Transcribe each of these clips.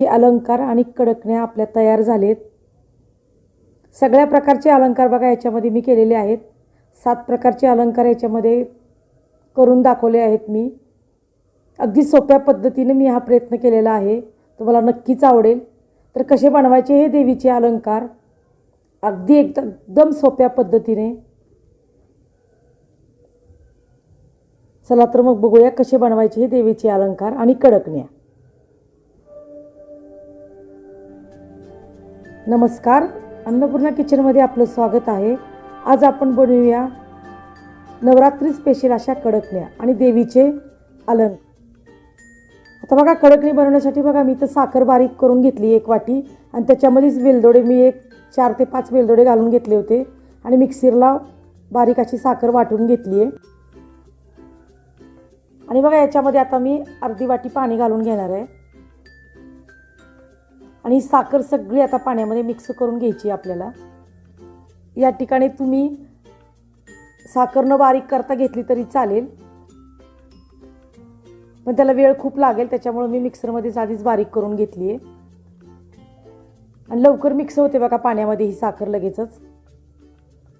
हे अलंकार आणि कडकण्या आपल्या तयार झालेत. सगळ्या प्रकारचे अलंकार बघा याच्यामध्ये मी केलेले आहेत. सात प्रकारचे अलंकार याच्यामध्ये करून दाखवले आहेत मी. अगदी सोप्या पद्धतीने मी हा प्रयत्न केलेला आहे. तुम्हाला नक्कीच आवडेल. तर कसे बनवायचे हे देवीचे अलंकार? अगदी एकदम एकदम सोप्या पद्धतीने. चला तर मग बघूया कसे बनवायचे हे देवीचे अलंकार आणि कडकण्या. नमस्कार. अन्नपूर्णा किचनमध्ये आपलं स्वागत आहे. आज आपण बनवूया नवरात्री स्पेशल अशा कडकण्या आणि देवीचे अलंक आता बघा कडकणी बनवण्यासाठी बघा मी तर साखर बारीक करून घेतली एक वाटी आणि त्याच्यामध्येच वेलदोडे मी एक चार ते पाच वेलदोडे घालून घेतले होते आणि मिक्सरला बारीक अशी साखर वाटून घेतली आहे. आणि बघा याच्यामध्ये आता मी अर्धी वाटी पाणी घालून घेणार आहे. आणि ही साखर सगळी आता पाण्यामध्ये मिक्स करून घ्यायची आपल्याला. या ठिकाणी तुम्ही साखरनं बारीक करता घेतली तरी चालेल. पण त्याला वेळ खूप लागेल त्याच्यामुळे मी मिक्सरमध्येच आधीच बारीक करून घेतली आहे. आणि लवकर मिक्स होते बघा पाण्यामध्ये ही साखर लगेचच.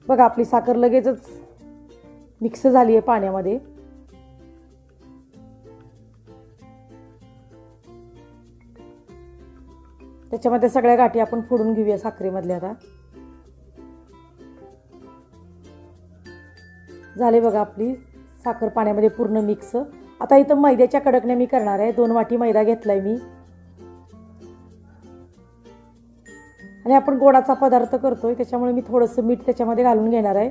बघा आपली साखर लगेचच मिक्स झाली आहे पाण्यामध्ये. त्याच्यामध्ये सगळ्या गाठी आपण फोडून घेऊया साखरेमधल्या आता. झाले बघा आपली साखर पाण्यामध्ये पूर्ण मिक्स. आता इथं मैद्याच्या कडकण्या मी करणार आहे. दोन वाटी मैदा घेतलाय मी. आणि आपण गोडाचा पदार्थ करतोय त्याच्यामुळे मी थोडंसं मीठ त्याच्यामध्ये घालून घेणार आहे.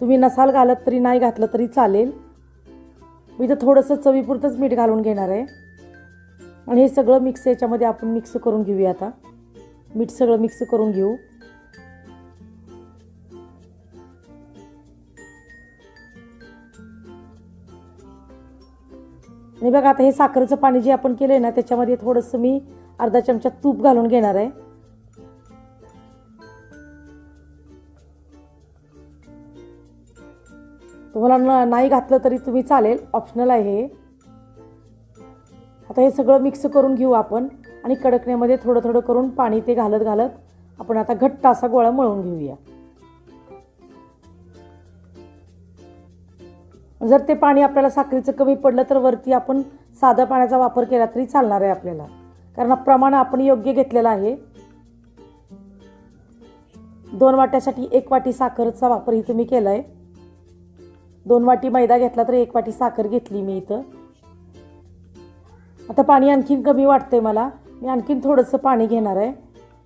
तुम्ही नसाल घालत तरी नाही घातलं तरी चालेल. मी इथं थोडंसं चवीपुरतंच मीठ घालून घेणार आहे. आणि हे सगळं मिक्स याच्यामध्ये आपण मिक्स करून घेऊया आता. मीठ सगळं मिक्स करून घेऊ. आणि बघा आता हे साखरेचं पाणी जे आपण केलं आहे ना त्याच्यामध्ये थोडंसं मी अर्धा चमचा तूप घालून घेणार आहे. तुम्हाला न नाही घातलं तरी तुम्ही चालेल. ऑप्शनल आहे हे. आता हे सगळं मिक्स करून घेऊ आपण आणि कडकण्यामध्ये थोडं थोडं करून पाणी ते घालत घालत आपण आता घट्ट असा गोळा मळून घेऊया. जर ते पाणी आपल्याला साखरेचं कमी पडलं तर वरती आपण साधा पाण्याचा वापर केला तरी चालणार आहे आपल्याला. कारण प्रमाण आपण योग्य घेतलेलं आहे. दोन वाट्यासाठी एक वाटी साखरचा वापर इथं मी केला आहे दोन वाटी मैदा घेतला तर एक वाटी साखर घेतली मी इथं. आता पाणी आणखीन कमी वाटतं आहे मला. मी आणखीन थोडंसं पाणी घेणार आहे.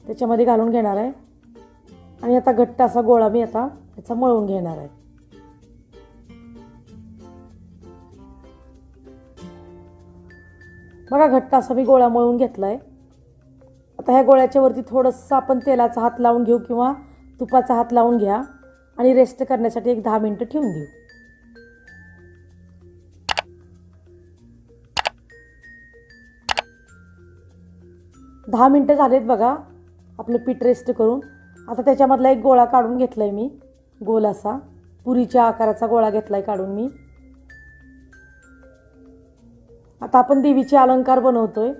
त्याच्यामध्ये घालून घेणार आहे. आणि आता घट्ट असा गोळा मी आता त्याचा मळून घेणार आहे. बघा घट्ट असा मी गोळा मळून घेतला आहे आता ह्या गोळ्याच्यावरती थोडंसं आपण तेलाचा हात लावून घेऊ किंवा तुपाचा हात लावून घ्या. आणि रेस्ट करण्यासाठी एक दहा मिनटं ठेवून देऊ. दहा मिनटं झालेत बघा. आपलं पीठ रेस्ट करून. आता त्याच्यामधला एक गोळा काढून घेतला आहे मी. गोल असा. पुरीच्या आकाराचा गोळा घेतला आहे काढून मी. आता आपण देवीचे अलंकार बनवतो आहे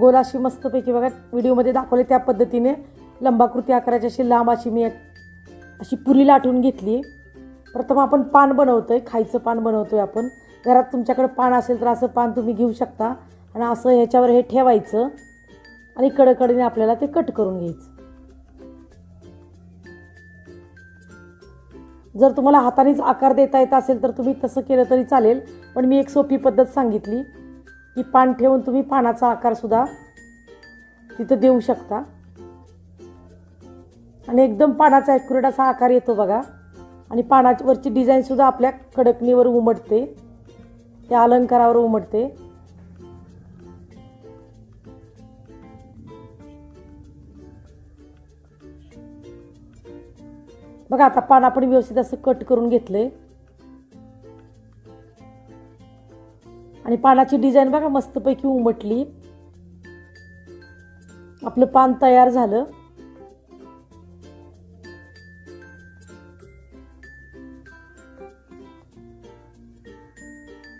गोल अशी मस्तपैकी बघा व्हिडिओमध्ये दाखवले त्या पद्धतीने. लंबाकृती आकाराची अशी लांब अशी मी एक अशी पुरी लाटून घेतली. प्रथम आपण पान बनवतो आहे खायचं पान बनवतो आहे आपण. घरात तुमच्याकडे पान असेल तर असं पान तुम्ही घेऊ शकता. आणि असं ह्याच्यावर हे ठेवायचं. आणि कडकडीने आपल्याला ते कट करून घ्यायचं. जर तुम्हाला हातानेच आकार देता येत असेल तर तुम्ही तसं केलं तरी चालेल पण मी एक सोपी पद्धत सांगितली. की पान ठेवून तुम्ही पानाचा आकारसुद्धा तिथं देऊ शकता. आणि एकदम पानाचा ॲक्युरेट असा आकार येतो बघा. आणि पानावरची डिझाईनसुद्धा आपल्या कडकणीवर उमटते. त्या अलंकारावर उमटते. बघा आता पान आपण व्यवस्थित असं कट करून घेतलं आहे आणि पानाची डिझाईन बघा मस्तपैकी उमटली. आपलं पान तयार झालं.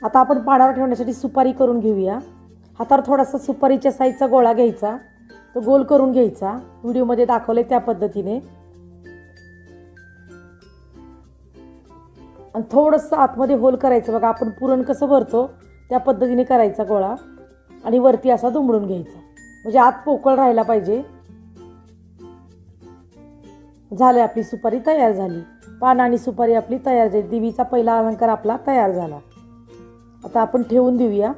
आता आपण पानावर ठेवण्यासाठी सुपारी करून घेऊया. हातावर थोडासा सुपारीच्या साईजचा गोळा घ्यायचा. तो गोल करून घ्यायचा. व्हिडिओमध्ये दाखवले त्या पद्धतीने. आणि थोडंसं आतमध्ये होल करायचं. बघा आपण पुरण कसं भरतो? त्या पद्धतीने करायचा गोळा आणि वरती असा दुमडून घ्यायचा. म्हणजे आत पोकळ राहायला पाहिजे. झाले आपली सुपारी तयार झाली. पान आणि सुपारी आपली तयार झाली. देवीचा पहिला अलंकार आपला तयार झाला. आता आपण ठेवून देऊया.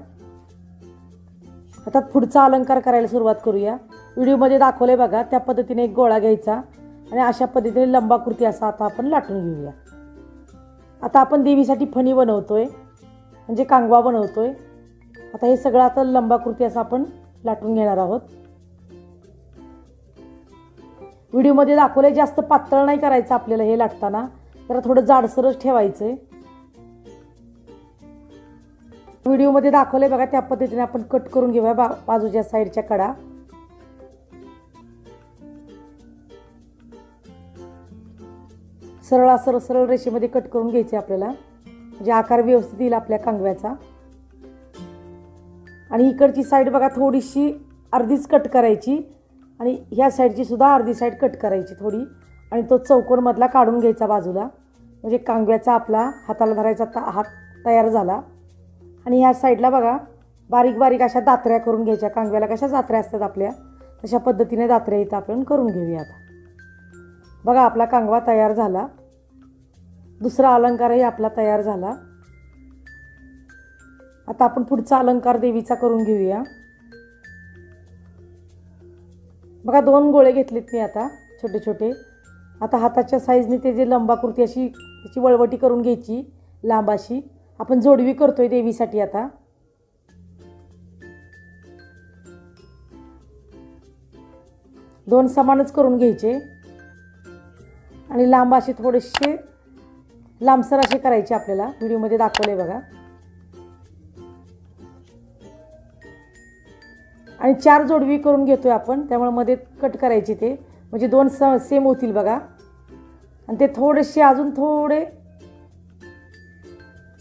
आता पुढचा अलंकार करायला सुरुवात करूया. व्हिडिओमध्ये दाखवले बघा त्या पद्धतीने एक गोळा घ्यायचा आणि अशा पद्धतीने लंबाकृती असा आता आपण लाटून घेऊया. आता आपण देवीसाठी फणी बनवतोय. म्हणजे कांगवा बनवतो आहे आता हे सगळं आता लंबाकृती असं आपण लाटून घेणार आहोत. व्हिडिओमध्ये दाखवलंय जास्त पातळ नाही करायचं आपल्याला हे लाटताना. जरा थोडं जाडसरच आहे व्हिडिओमध्ये दाखवलंय बघा त्या पद्धतीने आपण कट करून घेऊया बा बाजूच्या साईडच्या कडा. सरळ सरळ सरळ रेषेमध्ये कट करून घ्यायचे आपल्याला. म्हणजे आकार व्यवस्थित येईल आपल्या कांगव्याचा. आणि इकडची साईड बघा थोडीशी अर्धीच कट करायची. आणि ह्या साईडची सुद्धा अर्धी साईड कट करायची थोडी. आणि तो चौकोनमधला काढून घ्यायचा बाजूला. म्हणजे कांगव्याचा आपला हाताला धरायचा ता हात तयार झाला. आणि ह्या साईडला बघा बारीक बारीक अशा दात्र्या करून घ्यायच्या. कांगव्याला कशा दात्र्या असतात आपल्या? तशा पद्धतीने दात्र्या इथं आपण करून घेऊया आता बघा आपला कांगवा तयार झाला. दुसरा अलंकारही आपला तयार झाला. आता आपण पुढचा अलंकार देवीचा करून घेऊया. बघा दोन गोळे घेतलेत मी आता छोटे छोटे. आता हाताच्या साईजने ते जे लंबाकृती अशी त्याची वळवटी करून घ्यायची लांबाशी आपण जोडवी करतोय देवीसाठी आता. दोन समानच करून घ्यायचे. आणि लांब असे थोडेसे लांबसर असे करायचे आपल्याला. व्हिडिओमध्ये दाखवले बघा. आणि चार जोडवी करून घेतोय आपण. त्यामुळे मध्ये कट करायचे ते. म्हणजे दोन स सेम होतील बघा. आणि ते थोडेसे अजून थोडे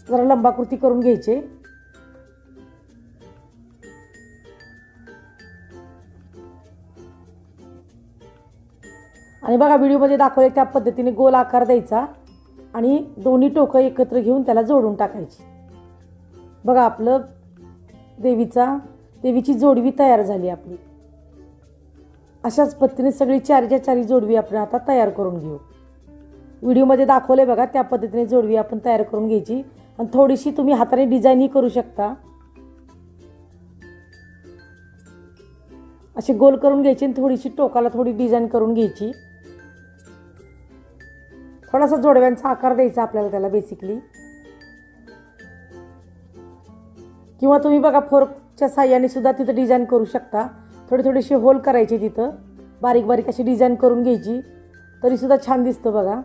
जरा लंबाकृती करून घ्यायचे. आणि बघा व्हिडिओमध्ये दाखवले त्या पद्धतीने गोल आकार द्यायचा. आणि दोन्ही टोकं एकत्र घेऊन त्याला जोडून टाकायची. बघा आपलं देवीचा देवीची जोडवी तयार झाली आपली. अशाच पद्धतीने सगळी चारच्या चारी जोडवी आपण आता तयार करून घेऊ. व्हिडिओमध्ये दाखवले बघा त्या पद्धतीने जोडवी आपण तयार करून घ्यायची. आणि थोडीशी तुम्ही हाताने डिझाईनही करू शकता. अशी गोल करून घ्यायची आणि थोडीशी टोकाला थोडी डिझाईन करून घ्यायची. थोडासा जोडव्यांचा आकार द्यायचा आपल्याला त्याला बेसिकली किंवा तुम्ही बघा फोर्कच्या साह्याने सुद्धा तिथं डिझाईन करू शकता. थोडी थोडीशी होल करायची तिथं. बारीक बारीक अशी डिझाईन करून घ्यायची. तरीसुद्धा छान दिसतं बघा.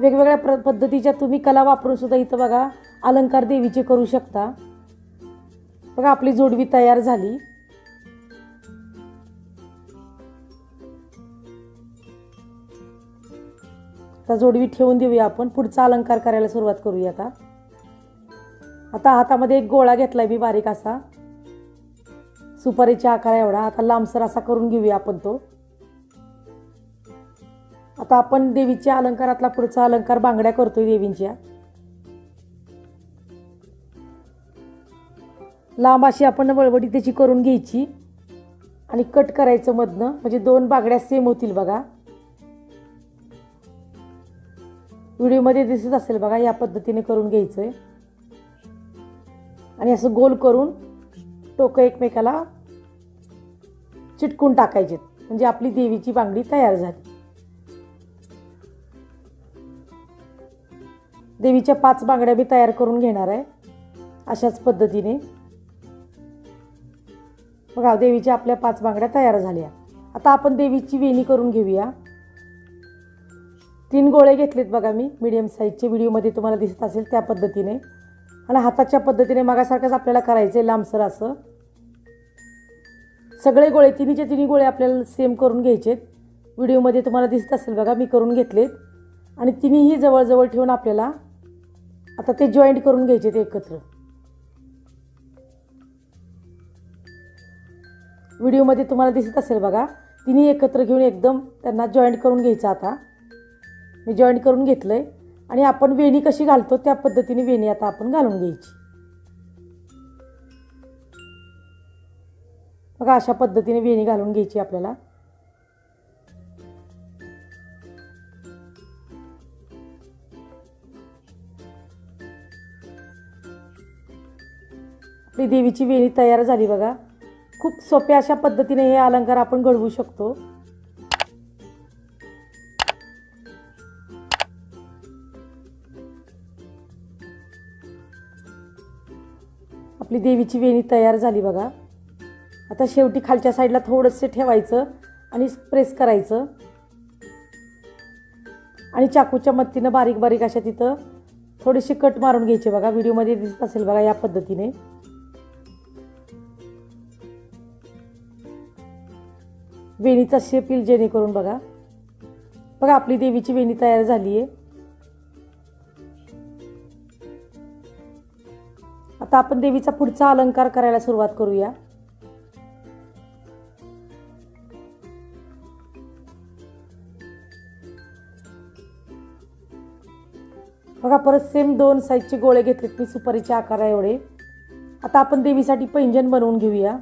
वेगवेगळ्या प्र पद्धतीच्या तुम्ही कला वापरून सुद्धा इथं बघा अलंकार देवीचे करू शकता. बघा आपली जोडवी तयार झाली. आता जोडवी ठेवून देऊया आपण. पुढचा अलंकार करायला सुरुवात करूया आता. आता हातामध्ये एक गोळा घेतलाय मी बारीक असा. सुपारीच्या आकार एवढा. आता लांबसर असा करून घेऊया आपण तो. आता आपण देवीच्या अलंकारातला पुढचा अलंकार बांगड्या करतोय देवींच्या. लांब अशी आपण वळवटी त्याची करून घ्यायची. आणि कट करायचं मधनं. म्हणजे दोन बांगड्या सेम होतील बघा. व्हिडिओमध्ये दिसत असेल बघा या पद्धतीने करून घ्यायचं आहे आणि असं गोल करून टोकं एकमेकाला चिटकून टाकायचे. म्हणजे आपली देवीची बांगडी तयार झाली. देवीच्या पाच बांगड्या मी तयार करून घेणार आहे अशाच पद्धतीने. बघा देवीच्या आपल्या पाच बांगड्या तयार झाल्या. आता आपण देवीची वेणी करून घेऊया. तीन गोळे घेतलेत बघा मी. मीडियम साईजचे व्हिडिओमध्ये तुम्हाला दिसत असेल त्या पद्धतीने. आणि हाताच्या पद्धतीने मागासारखंच आपल्याला करायचं आहे लांबसर असं. सगळे गोळे तिन्हीचे तिन्ही गोळे आपल्याला सेम करून घ्यायचे व्हिडिओमध्ये तुम्हाला दिसत असेल बघा मी करून घेतलेत. आणि तिन्हीही जवळजवळ ठेवून आपल्याला आता ते जॉईंट करून घ्यायचे ते एकत्र व्हिडिओमध्ये तुम्हाला दिसत असेल बघा तिन्ही एकत्र घेऊन एकदम त्यांना जॉईंट करून घ्यायचं आता. मी जॉईन करून घेतलं आहे आणि आपण वेणी कशी घालतो त्या पद्धतीने वेणी आता आपण घालून घ्यायची. बघा अशा पद्धतीने वेणी घालून घ्यायची आपल्याला. आपली देवीची वेणी तयार झाली बघा. खूप सोप्या अशा पद्धतीने हे अलंकार आपण घडवू शकतो. आपली देवीची वेणी तयार झाली बघा. आता शेवटी खालच्या साईडला थोडंसं ठेवायचं आणि प्रेस करायचं. आणि चाकूच्या मदतीनं बारीक बारीक अशा तिथं थोडीशी कट मारून घ्यायचे बघा. व्हिडिओमध्ये दिसत असेल बघा या पद्धतीने. वेणीचा शेप येईल जेणेकरून बघा. बघा आपली देवीची वेणी तयार झाली आहे आता आपण देवीचा पुढचा अलंकार करायला सुरुवात करूया. बघा परत सेम दोन साईजचे गोळे घेतलेत मी सुपारीच्या आकारा एवढे. आता आपण देवीसाठी पैंजण बनवून घेऊया.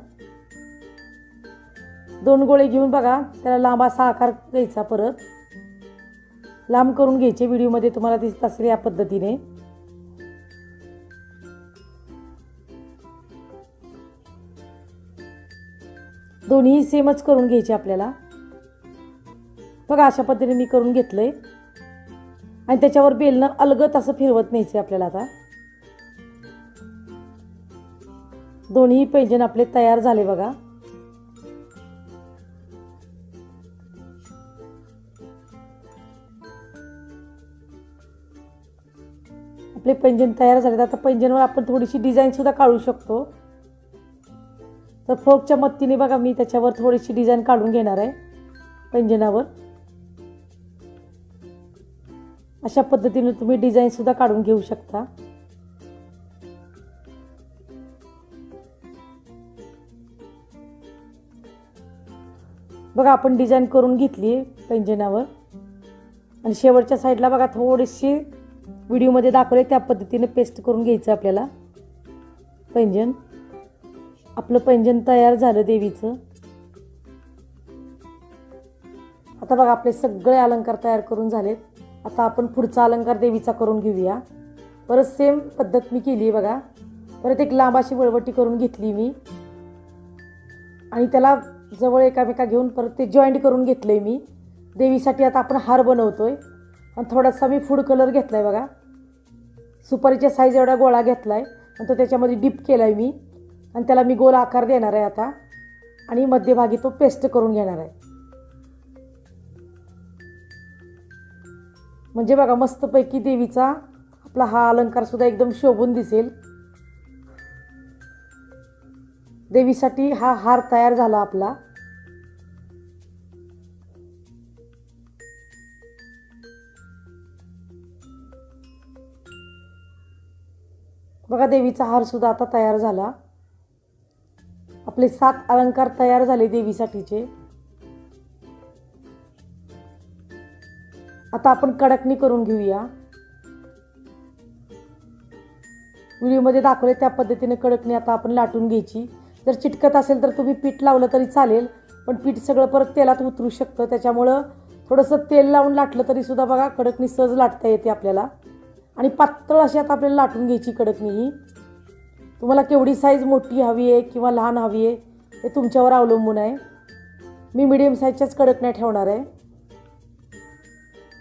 दोन गोळे घेऊन बघा त्याला लांब असा आकार द्यायचा परत. लांब करून घ्यायचे व्हिडिओमध्ये तुम्हाला दिसत असेल या पद्धतीने. दोन्ही सेमच करून घ्यायचे आपल्याला. बघा अशा पद्धतीने मी करून आहे आणि त्याच्यावर बेलनं अलगत असं फिरवत न्यायचं आहे आपल्याला आता. दोन्ही पैंजण आपले तयार झाले बघा. आपले पैंजण तयार झाले आता पैंजणवर आपण थोडीशी डिझाईन सुद्धा काढू शकतो. तर फोकच्या मदतीने बघा मी त्याच्यावर थोडीशी डिझाईन काढून घेणार आहे पैंजणावर अशा पद्धतीने तुम्ही डिझाईनसुद्धा काढून घेऊ शकता. बघा आपण डिझाईन करून घेतली आहे पैंजणावर आणि शेवटच्या साईडला बघा थोडीशी व्हिडिओमध्ये दाखवले त्या पद्धतीने पेस्ट करून घ्यायचं आपल्याला. पैंजण आपलं पैंजन तयार झालं देवीचं. आता बघा आपले सगळे अलंकार तयार करून झालेत. आता आपण पुढचा अलंकार देवीचा करून घेऊया. परत सेम पद्धत मी केली आहे बघा. परत एक लांब अशी वळवटी करून घेतली मी. आणि त्याला जवळ एकामेका घेऊन परत ते जॉईंट करून घेतलं आहे मी. देवीसाठी आता आपण हार बनवतो आहे आणि थोडासा मी फूड कलर घेतला आहे बघा. सुपारीच्या साईज एवढा गोळा घेतला आहे आणि तो त्याच्यामध्ये डिप केला आहे मी. आणि त्याला मी गोल आकार देणार आहे आता. आणि मध्यभागी तो पेस्ट करून घेणार आहे. म्हणजे बघा मस्तपैकी देवीचा आपला हा अलंकार सुद्धा एकदम शोभून दिसेल. देवीसाठी हा हार तयार झाला आपला. बघा देवीचा हार सुद्धा आता तयार झाला. आपले सात अलंकार तयार झाले देवीसाठीचे. आता आपण कडकणी करून घेऊया. व्हिडिओमध्ये दाखवले त्या पद्धतीने कडकणी आता आपण लाटून घ्यायची. जर चिटकत असेल तर तुम्ही पीठ लावलं तरी चालेल पण पीठ सगळं परत तेलात उतरू शकतं. त्याच्यामुळं थोडंसं तेल लावून लाटलं तरी सुद्धा बघा कडकणी सहज लाटता येते आपल्याला. आणि पातळ अशी आता आपल्याला लाटून घ्यायची कडकणी ही. तुम्हाला केवढी साईज मोठी हवी आहे किंवा लहान हवी आहे हे तुमच्यावर अवलंबून आहे. मी मिडियम साईजच्याच कडकण्या ठेवणार आहे.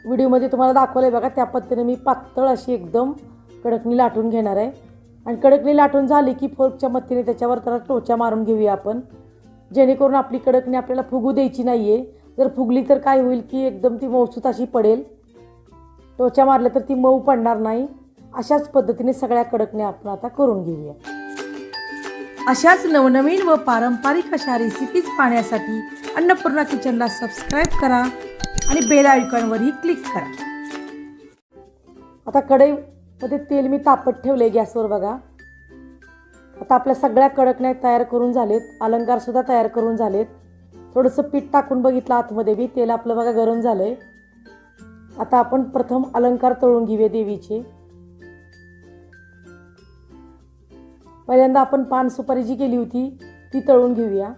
व्हिडिओमध्ये तुम्हाला दाखवलं आहे बघा त्या पद्धतीने मी पातळ अशी एकदम कडकणी लाटून घेणार आहे. आणि कडकणी लाटून झाली की फोर्कच्या मदतीने त्याच्यावर त्याला टोचा मारून घेऊया आपण. जेणेकरून आपली कडकणी आपल्याला फुगू द्यायची नाही आहे जर फुगली तर काय होईल की एकदम ती मऊसूत अशी पडेल. टोचा मारल्या तर ती मऊ पडणार नाही. अशाच पद्धतीने सगळ्या कडकण्या आपण आता करून घेऊया. अशाच नवनवीन व पारंपरिक अशा रेसिपीज पाहण्यासाठी अन्नपूर्णा किचनला सबस्क्राईब करा आणि बेल आयकॉनवरही क्लिक करा. आता कढईमध्ये तेल मी तापत ठेवले गॅसवर बघा. आता आपल्या सगळ्या कडकण्या तयार करून झालेत. अलंकारसुद्धा तयार करून झालेत. थोडंसं पीठ टाकून बघितलं आतमध्ये बी. तेल आपलं बघा गरम झालं आहे आता आपण प्रथम अलंकार तळून घेऊया देवीचे. पहिल्यांदा आपण पान सुपारी जी केली होती ती तळून घेऊया.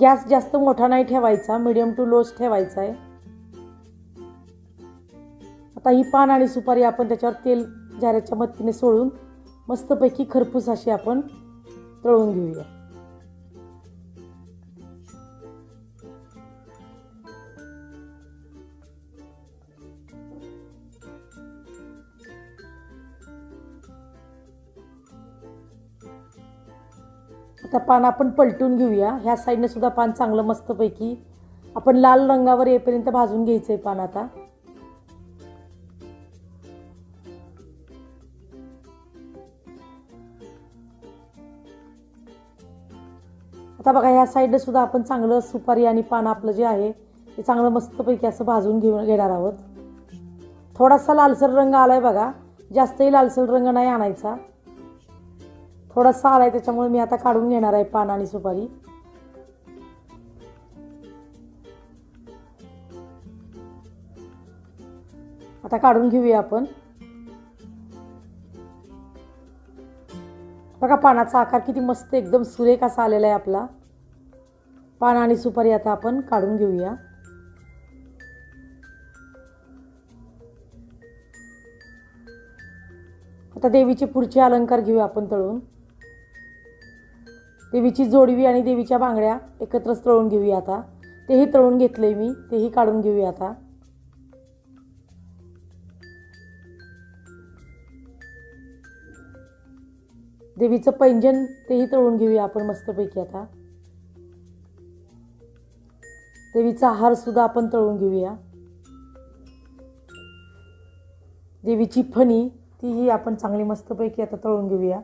गॅस जास्त मोठा नाही ठेवायचा मिडियम टू लोच ठेवायचा आहे. आता ही पान आणि सुपारी आपण त्याच्यावर तेल जाऱ्याच्या मदतीने सोडून मस्तपैकी खरपूस अशी आपण तळून घेऊया. आता पान आपण पलटून घेऊया. ह्या साईडने सुद्धा पान चांगलं मस्तपैकी आपण लाल रंगावर येईपर्यंत भाजून घ्यायचं आहे पान आता. आता बघा ह्या साईडने सुद्धा आपण चांगलं सुपारी आणि पान आपलं जे आहे ते चांगलं मस्तपैकी असं भाजून घेऊन घेणार आहोत. थोडासा लालसर रंग आलाय बघा. जास्तही लालसर रंग नाही आणायचा. थोडासा आला आहे त्याच्यामुळे मी आता काढून घेणार आहे पान आणि सुपारी. आता काढून घेऊया आपण. बघा पानाचा आकार किती मस्त एकदम सुरेख असा आलेला आहे आपला. पान आणि सुपारी आता आपण काढून घेऊया. आता देवीचे पुढचे अलंकार घेऊया आपण तळून. देवीची जोडवी आणि देवीच्या बांगड्या एकत्रच तळून घेऊया आता. तेही तळून घेतले मी तेही काढून घेऊया आता. देवीचं पैंजन तेही तळून घेऊया आपण मस्तपैकी आता. देवीचा हार सुद्धा आपण तळून घेऊया. देवीची फणी तीही आपण चांगली मस्तपैकी आता तळून घेऊया.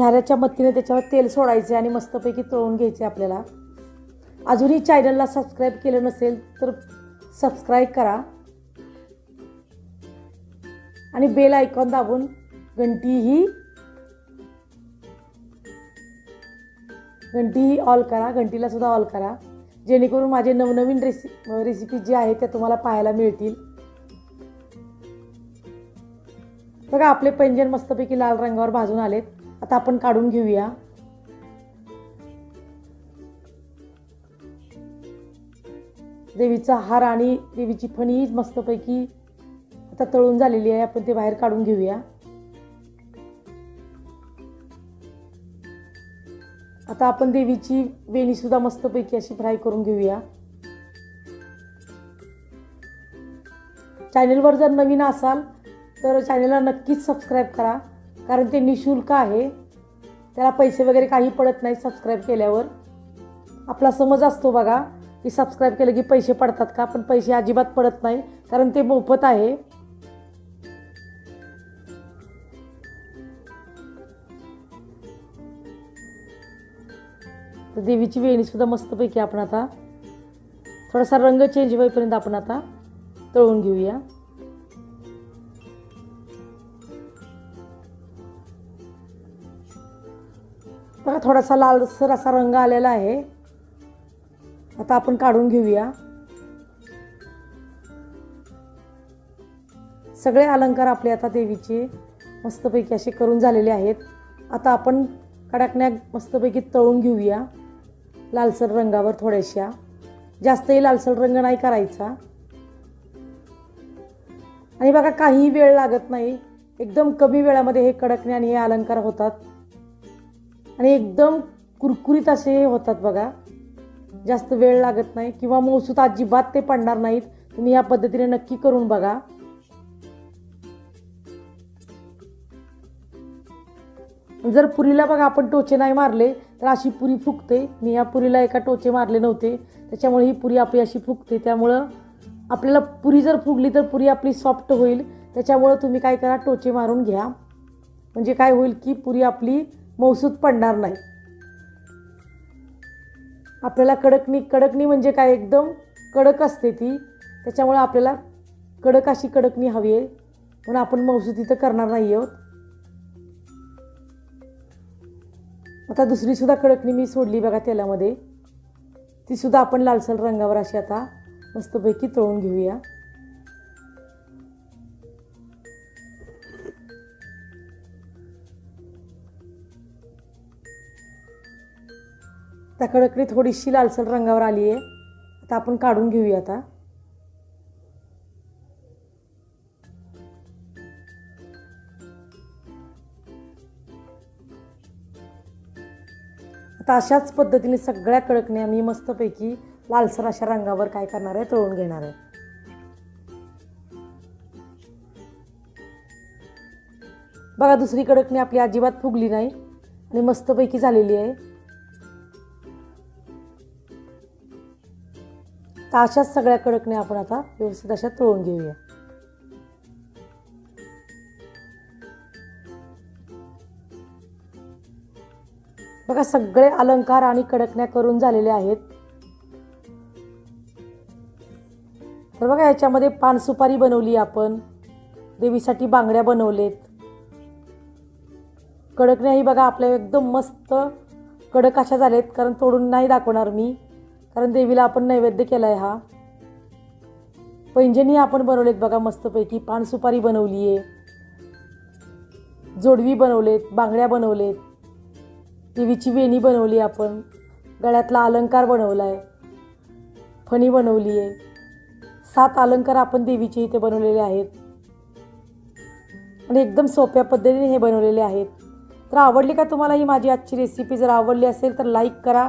झाऱ्याच्या मत्तीने त्याच्यावर तेल सोडायचे आणि मस्तपैकी तळून घ्यायचे आपल्याला. अजूनही चॅनलला सबस्क्राईब केलं नसेल तर सबस्क्राईब करा. आणि बेल आयकॉन दाबून घंटी ही घंटी ही ऑल करा. घंटीला सुद्धा ऑल करा. जेणेकरून माझे नवनवीन रेसि रेसिपी जे आहेत त्या तुम्हाला पाहायला मिळतील. बघा आपले पैंजण मस्तपैकी लाल रंगावर भाजून आलेत. आता आपण काढून घेऊया. देवीचा हार आणि देवीची फणी मस्तपैकी आता तळून झालेली आहे. आपण ते बाहेर काढून घेऊया. आता आपण देवीची वेणी सुद्धा मस्तपैकी अशी फ्राय करून घेऊया. चॅनेलवर जर नवीन असाल तर चॅनेलला नक्कीच सबस्क्राईब करा. कारण ते निशुल्क आहे. त्याला पैसे वगैरे काही पडत नाही सबस्क्राईब केल्यावर. आपला समज असतो बघा की सबस्क्राईब केलं की पैसे पडतात का? पण पैसे अजिबात पडत नाही कारण ते मोफत आहे. तर देवीची वेणीसुद्धा मस्तपैकी आपण आता थोडासा रंग चेंज होईपर्यंत आपण आता तळून घेऊया. बघा थोडासा लालसर असा रंग आलेला आहे. आता आपण काढून घेऊया. सगळे अलंकार आपले आता देवीचे मस्तपैकी असे करून झालेले आहेत. आता आपण कडाकण्या मस्तपैकी तळून घेऊया लालसर रंगावर थोड्याशा. जास्तही लालसर रंग नाही करायचा. आणि बघा काहीही वेळ लागत नाही. एकदम कमी वेळामध्ये हे कडकणे आणि हे अलंकार होतात. आणि एकदम कुरकुरीत असे होतात बघा. जास्त वेळ लागत नाही किंवा मौसूत अजिबात ते पडणार नाहीत. तुम्ही या पद्धतीने नक्की करून बघा. जर पुरीला बघा आपण टोचे नाही मारले तर अशी पुरी फुगते. मी या पुरीला एका टोचे मारले नव्हते. त्याच्यामुळे ही पुरी आपली अशी फुगते. त्यामुळं आपल्याला पुरी जर फुगली तर पुरी आपली सॉफ्ट होईल. त्याच्यामुळं तुम्ही काय करा टोचे मारून घ्या. म्हणजे काय होईल की पुरी आपली मौसूद पडणार नाही. आपल्याला कडकणी कडकणी म्हणजे काय एकदम? कडक असते ती. त्याच्यामुळं आपल्याला कडक अशी कडकणी हवी आहे. म्हणून आपण मौसूद इथं करणार नाही आहोत. आता दुसरीसुद्धा कडकणी मी सोडली बघा तेलामध्ये. तीसुद्धा आपण लालसर रंगावर अशी आता मस्तपैकी तळून घेऊया. त्या कडकडी थोडीशी लालसर रंगावर आली आहे. आता आपण काढून घेऊया आता. आता अशाच पद्धतीने सगळ्या कडकण्या मी मस्तपैकी लालसर अशा रंगावर काय करणार आहे तळून घेणार आहे. बघा दुसरी कडकणी आपली अजिबात फुगली नाही आणि मस्तपैकी झालेली आहे. तर अशाच सगळ्या कडकने आपण आता व्यवस्थित अशा तळून घेऊया. बघा सगळे अलंकार आणि कडकण्या करून झालेले आहेत. तर बघा याच्यामध्ये पानसुपारी बनवली आपण. देवीसाठी बांगड्या बनवलेत. कडकण्याही बघा आपल्या एकदम मस्त कडक अशा झालेत कारण तोडून नाही दाखवणार मी. कारण देवीला आपण नैवेद्य केला आहे हा. पैंजणी आपण बनवलेत बघा मस्तपैकी. पानसुपारी बनवली आहे जोडवी बनवलेत बांगड्या बनवलेत. देवीची वेणी बनवली आपण. गळ्यातला अलंकार बनवला आहे फणी बनवली आहे सात अलंकार आपण देवीचे इथे बनवलेले आहेत. आणि एकदम सोप्या पद्धतीने हे बनवलेले आहेत. तर आवडली का तुम्हाला ही माझी आजची रेसिपी जर आवडली असेल तर लाईक करा.